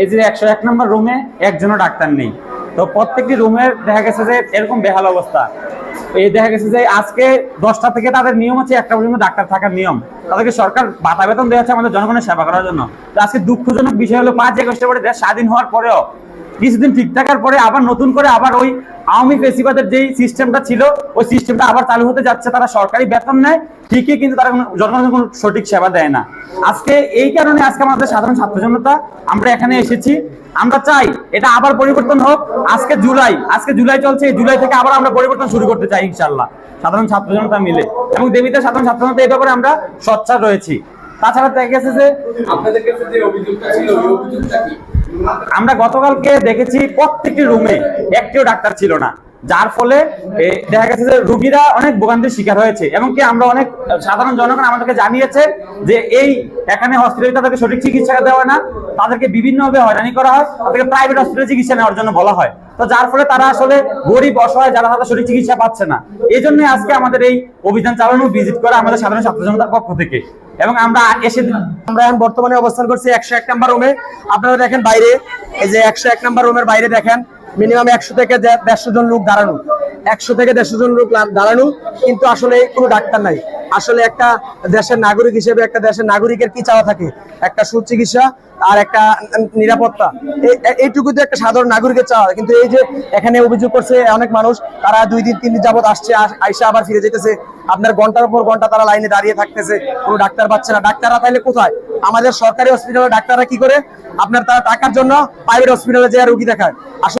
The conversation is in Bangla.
এই যে একশো এক নম্বর রুমে একজনও ডাক্তার নেই। তো প্রত্যেকটি রুমের দেখা গেছে যে এরকম বেহাল অবস্থা। এই দেখা গেছে যে আজকে দশটা থেকে তাদের নিয়ম আছে একটা পর্যন্ত ডাক্তার থাকার নিয়ম। তাদেরকে সরকার বাতা বেতন দেওয়া হচ্ছে আমাদের জনগণের সেবা করার জন্য। তো আজকে দুঃখজনক বিষয় হলো পাঁচ আগস্টের পরে দেশ স্বাধীন হওয়ার পরেও কিছুদিন ঠিক থাকার পরে আবার নতুন করে আবার ওই আওয়ামী ফেসিবাদের যেই সিস্টেমটা ছিল, ওই সিস্টেমটা আবার চালু হতে যাচ্ছে। তারা সরকারি বেতন নেয়, ঠিকই কিন্তু তারা জনগণের কোনো সঠিক সেবা দেয় না। আজকে এই কারণে আজকে আমাদের সাধারণ ছাত্র জনতা, আমরা এখানে এসেছি। আমরা চাই এটা আবার পরিবর্তন হোক। আজকে জুলাই আজকে জুলাই চলছে জুলাই থেকে আবার আমরা পরিবর্তন শুরু করতে চাই ইনশাল্লাহ সাধারণ ছাত্র জনতা মিলে। এবং দেবীতে সাধারণ ছাত্র জনতা এই ব্যাপারে আমরা সোচ্চার রয়েছি। তাছাড়া দেখা গেছে যে আপনাদের কাছে যে অভিযোগটা ছিল ওই অভিযোগটা কি? আমরা গতকালকে দেখেছি প্রত্যেকটি রুমে একটিও ডাক্তার ছিল না। যার ফলে দেখা গেছে যে রুগীরা অনেক ভোগান্তির শিকার হয়েছে এবং কি আমরা অনেক সাধারণ জনগণ আমাদেরকে জানিয়েছে যে এই এখানে হসপিটালে তাদেরকে সঠিক চিকিৎসা দেওয়া না, তাদেরকে বিভিন্নভাবে হয়রানি করা হয়, তাদেরকে প্রাইভেট হসপিটালে চিকিৎসা নেওয়ার জন্য বলা হয়। তো যার ফলে তারা আসলে গরিব, অসহায়, যারা তারা সঠিক চিকিৎসা পাচ্ছে না। এই জন্য আজকে আমাদের এই অভিযান চালানো ভিজিট করা আমাদের সাধারণ ছাত্র জনতার পক্ষ থেকে। এবং আমরা এসে আমরা এখন বর্তমানে অবস্থান করছি একশো এক নাম্বার রুমে আপনারা দেখেন বাইরে, এই যে একশো এক নাম্বার রুমের বাইরে দেখেন মিনিমাম একশো থেকে দেড়শো জন লোক দাঁড়ানো। একশো থেকে দেড়শো জন লোক দাঁড়ানো, কিন্তু আসলে কোনো ডাক্তার নাই। আসলে একটা দেশের নাগরিক হিসেবে একটা দেশের নাগরিকের কি চাওয়া থাকে? একটা সুচিকিৎসা আর একটা নিরাপত্তা। এই- এই- এইটুকু তো একটা সাধারণ নাগরিকের চাওয়া। কিন্তু এই যে এখানে অভিযোগ করছে অনেক মানুষ, তারা দুই দিন, তিন দিন যাবত আসছে, আস- আইসা আবার ফিরে যেতেছে। আপনার ঘণ্টার পর ঘণ্টা তারা লাইনে দাঁড়িয়ে থাকতেছে, কোনো ডাক্তার পাচ্ছে না। ডাক্তাররা তাহলে কোথায়? আমাদের সরকারি হসপিটালে ডাক্তাররা কি করে? আপনার তারা টাকার জন্য প্রাইভেট হসপিটালে যে রুগী দেখায়। আসলে